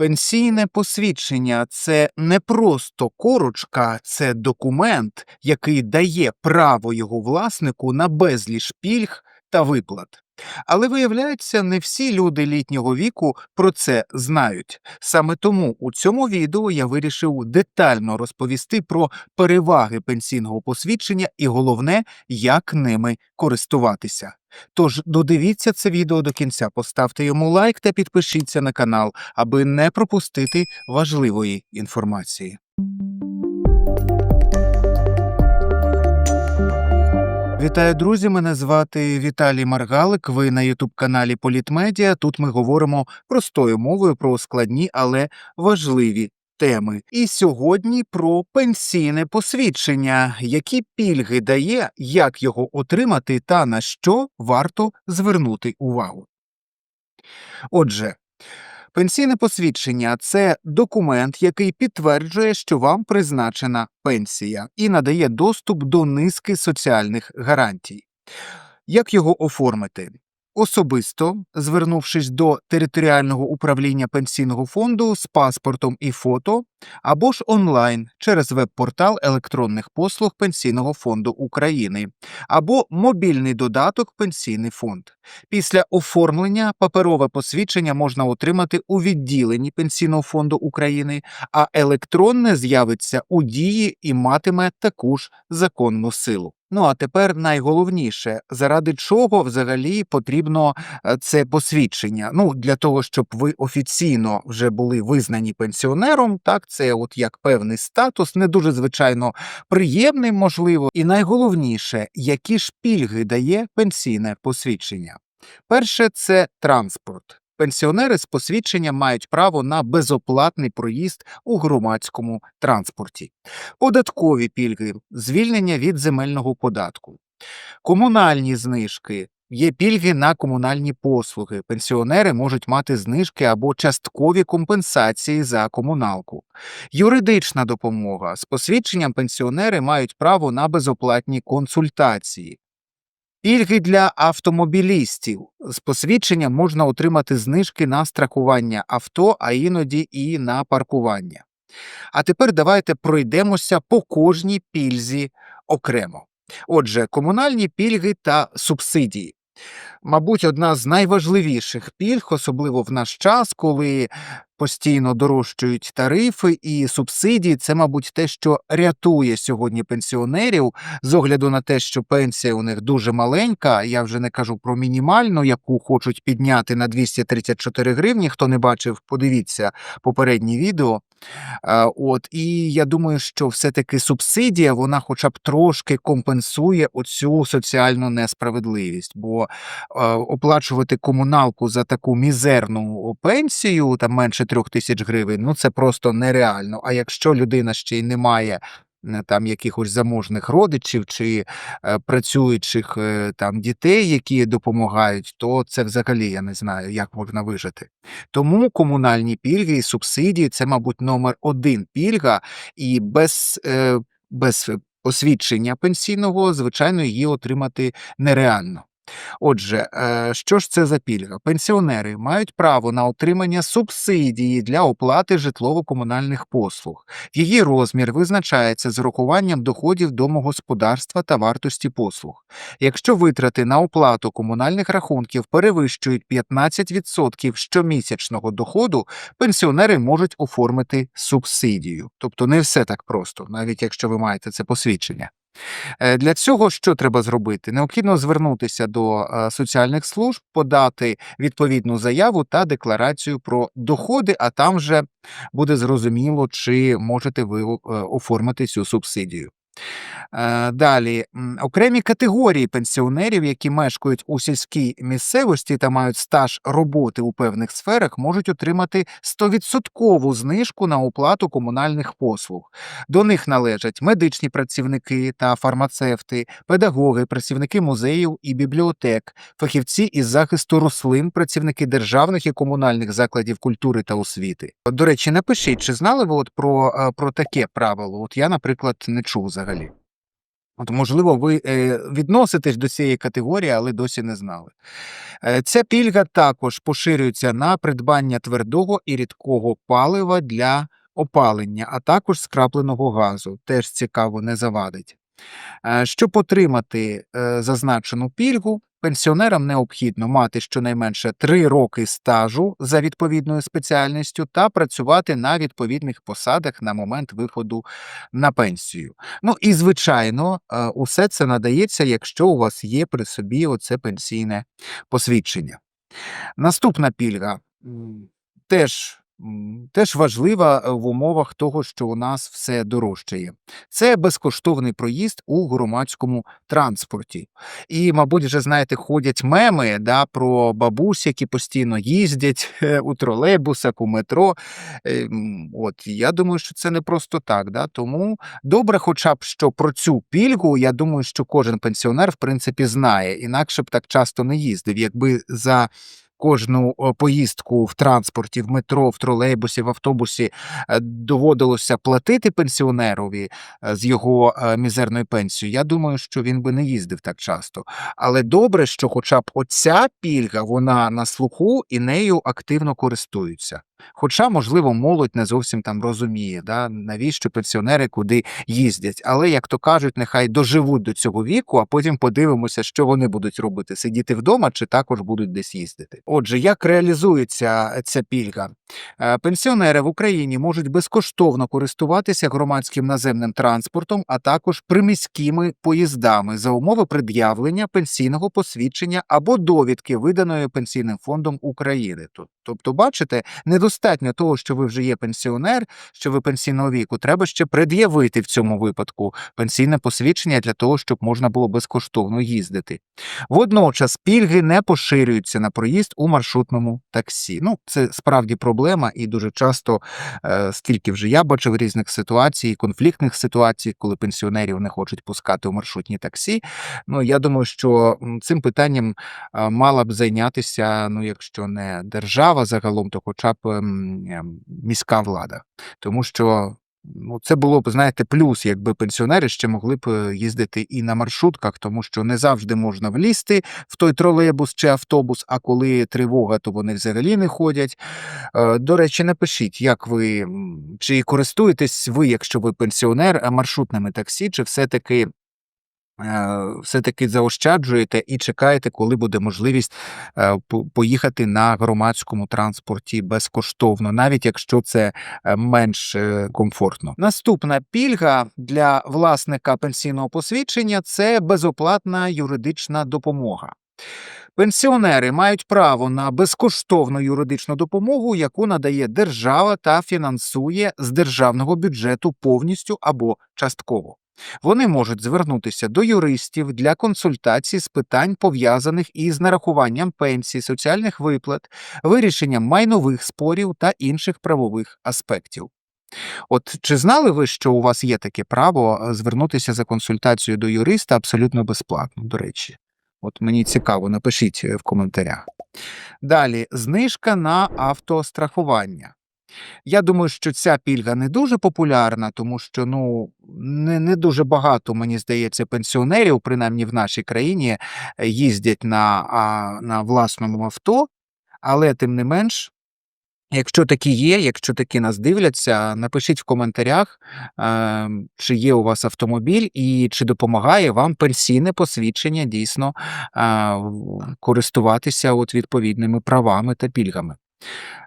Пенсійне посвідчення це не просто корочка, це документ, який дає право його власнику на безліч пільг та виплат. Але виявляється, не всі люди літнього віку про це знають. Саме тому у цьому відео я вирішив детально розповісти про переваги пенсійного посвідчення і головне, як ними користуватися. Тож додивіться це відео до кінця, поставте йому лайк та підпишіться на канал, аби не пропустити важливої інформації. Вітаю, друзі! Мене звати Віталій Маргалик. Ви на Ютуб-каналі Політмедіа. Тут ми говоримо простою мовою про складні, але важливі теми. І сьогодні про пенсійне посвідчення, які пільги дає, як його отримати та на що варто звернути увагу. Отже, пенсійне посвідчення це документ, який підтверджує, що вам призначена пенсія, і надає доступ до низки соціальних гарантій. Як його оформити? Особисто, звернувшись до територіального управління пенсійного фонду з паспортом і фото, або ж онлайн через веб-портал електронних послуг Пенсійного фонду України, або мобільний додаток Пенсійний фонд. Після оформлення паперове посвідчення можна отримати у відділенні Пенсійного фонду України, а електронне з'явиться у дії і матиме таку ж законну силу. Ну а тепер найголовніше, заради чого взагалі потрібно е, це посвідчення. Ну для того, щоб ви офіційно вже були визнані пенсіонером, так це от як певний статус, не дуже звичайно приємний, можливо, і найголовніше, які ж пільги дає пенсійне посвідчення. Перше це транспорт. Пенсіонери з посвідченням мають право на безоплатний проїзд у громадському транспорті, податкові пільги, звільнення від земельного податку, комунальні знижки. Є пільги на комунальні послуги. Пенсіонери можуть мати знижки або часткові компенсації за комуналку. Юридична допомога з посвідченням пенсіонери мають право на безоплатні консультації. Пільги для автомобілістів з посвідченням можна отримати знижки на страхування авто, а іноді і на паркування. А тепер давайте пройдемося по кожній пільзі окремо. Отже, комунальні пільги та субсидії. Мабуть, одна з найважливіших пільг, особливо в наш час, коли постійно дорожчують тарифи і субсидії. Це, мабуть, те, що рятує сьогодні пенсіонерів з огляду на те, що пенсія у них дуже маленька. Я вже не кажу про мінімальну, яку хочуть підняти на 234 гривні. Хто не бачив, подивіться попереднє відео. От і я думаю, що все-таки субсидія, вона, хоча б трошки компенсує оцю соціальну несправедливість, бо оплачувати комуналку за таку мізерну пенсію, там менше трьох тисяч гривень, ну це просто нереально. А якщо людина ще й не має там якихось заможних родичів чи е, працюючих е, там дітей, які допомагають, то це взагалі я не знаю, як можна вижити. Тому комунальні пільги і субсидії це, мабуть, номер один пільга, і без, е, без освідчення пенсійного, звичайно, її отримати нереально. Отже, е, що ж це за пільга? Пенсіонери мають право на отримання субсидії для оплати житлово-комунальних послуг. Її розмір визначається з урахуванням доходів домогосподарства та вартості послуг. Якщо витрати на оплату комунальних рахунків перевищують 15% щомісячного доходу, пенсіонери можуть оформити субсидію. Тобто не все так просто, навіть якщо ви маєте це посвідчення. Е, для цього що треба зробити? Необхідно звернутися до е, соціальних служб, подати відповідну заяву та декларацію про доходи, а там вже буде зрозуміло, чи можете ви е, оформити цю субсидію. Е, далі окремі категорії пенсіонерів, які мешкають у сільській місцевості та мають стаж роботи у певних сферах, можуть отримати 100% знижку на оплату комунальних послуг. До них належать медичні працівники та фармацевти, педагоги, працівники музеїв і бібліотек, фахівці із захисту рослин, працівники державних і комунальних закладів культури та освіти. До речі, напишіть, чи знали ви от про, е, про таке правило? От я, наприклад, не чув взагалі. От, можливо, ви е, відноситесь до цієї категорії, але досі не знали. Е, Ця пільга також поширюється на придбання твердого і рідкого палива для опалення, а також скрапленого газу. Теж цікаво, не завадить. Е, Щоб отримати зазначену пільгу, пенсіонерам необхідно мати щонайменше 3 роки стажу за відповідною спеціальністю та працювати на відповідних посадах на момент виходу на пенсію. Ну і звичайно, е, усе це надається, якщо у вас є при собі оце пенсійне посвідчення. Наступна пільга теж. Теж важлива е, в умовах того, що у нас все дорожчає. Це безкоштовний проїзд у громадському транспорті. І, мабуть, вже знаєте, ходять меми да, про бабусь, які постійно їздять е, у тролейбусах, у метро. Е, От я думаю, що це не просто так. Да? Тому добре, хоча б що про цю пільгу, я думаю, що кожен пенсіонер в принципі знає, інакше б так часто не їздив. Якби за кожну поїздку в транспорті, в метро, в тролейбусі, в автобусі е, доводилося платити пенсіонерові е, з його е, мізерною пенсією, я думаю, що він би не їздив так часто. Але добре, що хоча б оця пільга, вона на слуху і нею активно користуються. Хоча, можливо, молодь не зовсім там розуміє, да, навіщо пенсіонери куди їздять. Але, як то кажуть, нехай доживуть до цього віку, а потім подивимося, що вони будуть робити: сидіти вдома чи також будуть десь їздити. Отже, як реалізується ця пільга? Е, Пенсіонери в Україні можуть безкоштовно користуватися громадським наземним транспортом, а також приміськими поїздами за умови пред'явлення пенсійного посвідчення або довідки, виданої Пенсійним фондом України. Тобто, бачите, недостатньо того, що ви вже є пенсіонер, що ви пенсійного віку, треба ще пред'явити в цьому випадку пенсійне посвідчення для того, щоб можна було безкоштовно їздити. Водночас пільги не поширюються на проїзд у маршрутному таксі. Ну, це справді проблема, і дуже часто, е, скільки вже я бачив різних ситуацій, конфліктних ситуацій, коли пенсіонерів не хочуть пускати у маршрутні таксі. Ну, я думаю, що цим питанням е, мала б зайнятися, ну, якщо не держава загалом, то хоча б ем, міська влада. Тому що це було б, знаєте, плюс, якби пенсіонери ще могли б е, їздити і на маршрутках, тому що не завжди можна влізти в той тролейбус чи автобус, а коли тривога, то вони взагалі не ходять. Е, До речі, напишіть, як ви чи користуєтесь ви, якщо ви пенсіонер, а маршрутними таксі, чи все-таки. Е, Все-таки заощаджуєте і чекаєте, коли буде можливість е, поїхати на громадському транспорті безкоштовно, навіть якщо це е, менш комфортно. Наступна пільга для власника пенсійного посвідчення це безоплатна юридична допомога. Пенсіонери мають право на безкоштовну юридичну допомогу, яку надає держава та фінансує з державного бюджету повністю або частково. Вони можуть звернутися до юристів для консультацій з питань, пов'язаних із нарахуванням пенсій, соціальних виплат, вирішенням майнових спорів та інших правових аспектів. От чи знали ви, що у вас є таке право е, звернутися за консультацією до юриста абсолютно безплатно, до речі? От мені цікаво, напишіть е, в коментарях. Далі, знижка на автострахування. Я думаю, що ця пільга не дуже популярна, тому що ну не, не дуже багато, мені здається, пенсіонерів, принаймні в нашій країні, е, їздять на, на власному авто, але тим не менш. Якщо такі є, якщо такі нас дивляться, напишіть в коментарях, е, чи є у вас автомобіль і чи допомагає вам пенсійне посвідчення дійсно е, користуватися от відповідними правами та пільгами.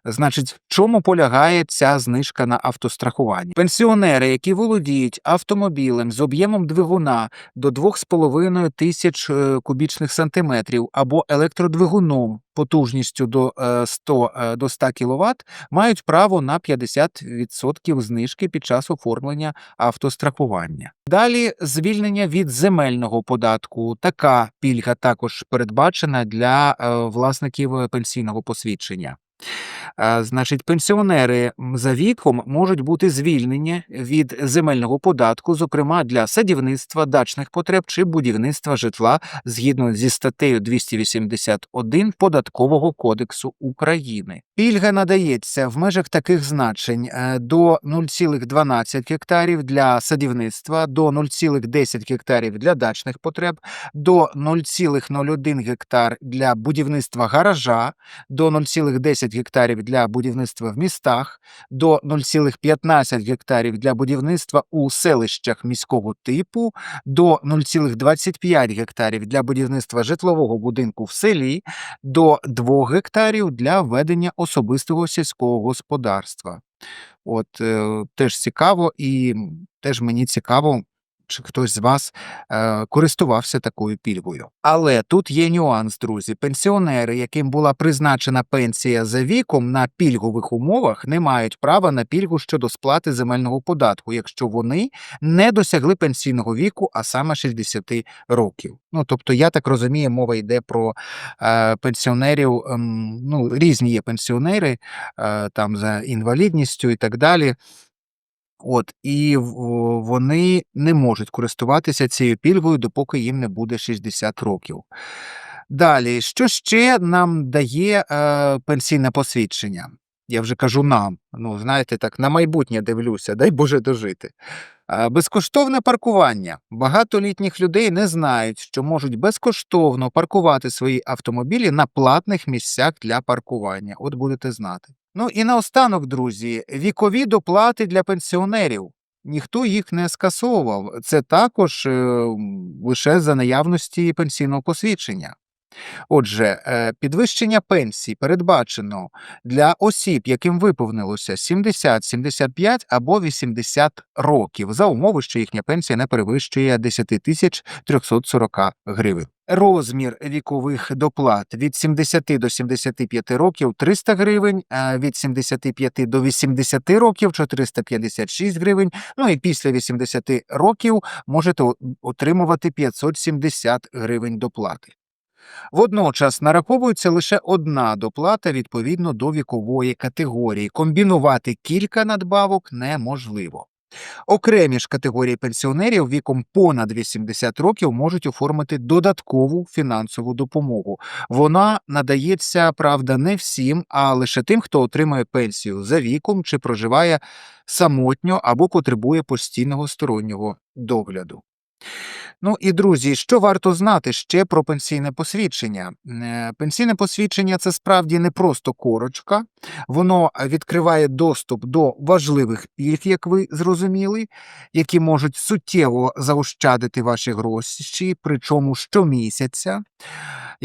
Значить, в чому полягає ця знижка на автострахування? Пенсіонери, які володіють автомобілем з об'ємом двигуна до 2,5 тисяч е, кубічних сантиметрів або електродвигуном потужністю до е, 100, е, до 100 кВт, мають право на 50% знижки під час оформлення автострахування. Далі звільнення від земельного податку. Така пільга також передбачена для е, власників е, пенсійного посвідчення. Значить, пенсіонери за віком можуть бути звільнені від земельного податку, зокрема для садівництва, дачних потреб чи будівництва житла згідно зі статтею 281 Податкового кодексу України. Пільга надається в межах таких значень е, до 0,12 гектарів для садівництва, до 0,10 гектарів для дачних потреб, до 0,01 гектар для будівництва гаража, до 0,10 гектарів для будівництва в містах, до 0,15 гектарів для будівництва у селищах міського типу, до 0,25 гектарів для будівництва житлового будинку в селі, до 2 гектарів для ведення особистого сільського господарства. От е, теж цікаво, і теж мені цікаво, чи хтось з вас е, користувався такою пільгою. Але тут є нюанс, друзі. Пенсіонери, яким була призначена пенсія за віком на пільгових умовах, не мають права на пільгу щодо сплати земельного податку, якщо вони не досягли пенсійного віку, а саме 60 років. Ну тобто, я так розумію, мова йде про е, пенсіонерів. ем, ну, різні є пенсіонери е, там за інвалідністю і так далі. От, і вони не можуть користуватися цією пільгою, допоки їм не буде 60 років. Далі, що ще нам дає е, пенсійне посвідчення? Я вже кажу нам. Ну, знаєте, так, на майбутнє дивлюся, дай Боже дожити. Е, Безкоштовне паркування. Багато літніх людей не знають, що можуть безкоштовно паркувати свої автомобілі на платних місцях для паркування. От будете знати. Ну і наостанок, друзі, вікові доплати для пенсіонерів. Ніхто їх не скасовував. Це також е, лише за наявності пенсійного посвідчення. Отже, е, підвищення пенсій передбачено для осіб, яким виповнилося 70, 75 або 80 років, за умови, що їхня пенсія не перевищує 10 тисяч 340 гривень. Розмір вікових доплат від 70 до 75 років 300 гривень, а від 75 до 80 років 456 гривень. Ну і після 80 років можете отримувати 570 гривень доплати. Водночас нараховується лише одна доплата відповідно до вікової категорії. Комбінувати кілька надбавок неможливо. Окремі ж категорії пенсіонерів віком понад 80 років можуть оформити додаткову фінансову допомогу. Вона надається, правда, не всім, а лише тим, хто отримує пенсію за віком чи проживає самотньо або потребує постійного стороннього догляду. Ну і друзі, що варто знати ще про пенсійне посвідчення? Е, Пенсійне посвідчення це справді не просто корочка, воно відкриває доступ до важливих пільг, як ви зрозуміли, які можуть суттєво заощадити ваші гроші, причому щомісяця.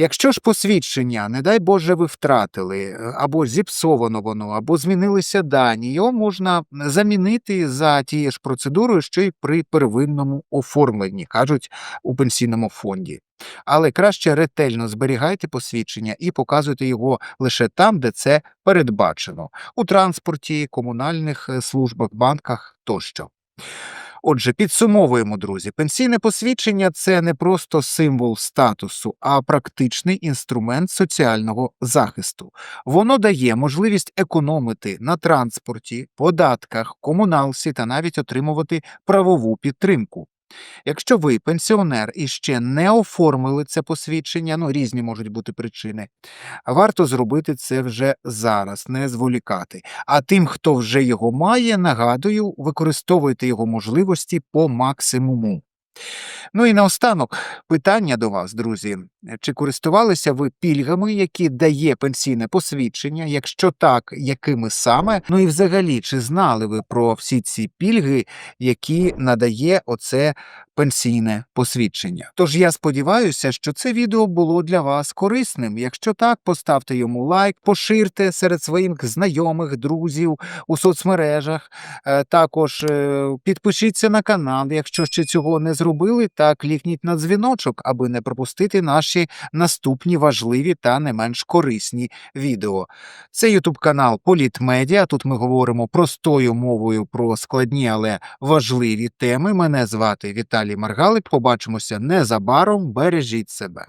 Якщо ж посвідчення, не дай Боже, ви втратили, е, або зіпсовано воно, або змінилися дані, його можна замінити за тією ж процедурою, що й при первинному оформленні, кажуть у пенсійному фонді. Але краще ретельно зберігайте посвідчення і показуйте його лише там, де це передбачено у транспорті, комунальних е, службах, банках тощо. Отже, підсумовуємо, друзі, пенсійне посвідчення це не просто символ статусу, а практичний інструмент соціального захисту. Воно дає можливість економити на транспорті, податках, комуналсі та навіть отримувати правову підтримку. Якщо ви пенсіонер і ще не оформили це посвідчення, ну різні можуть бути причини, варто зробити це вже зараз, не зволікати. А тим, хто вже його має, нагадую, використовуйте його можливості по максимуму. Ну і наостанок питання до вас, друзі. Чи користувалися ви пільгами, які дає пенсійне посвідчення? Якщо так, якими саме? Ну і взагалі, чи знали ви про всі ці пільги, які надає оце пенсійне посвідчення? Тож я сподіваюся, що це відео було для вас корисним. Якщо так, поставте йому лайк, поширте серед своїх знайомих, друзів у соцмережах. Е, Також е, підпишіться на канал, якщо ще цього не зробили, та клікніть на дзвіночок, аби не пропустити наші наступні важливі та не менш корисні відео. Це Ютуб канал Політмедіа. Тут ми говоримо простою мовою про складні, але важливі теми. Мене звати Віталій Маргалик. Побачимося незабаром. Бережіть себе.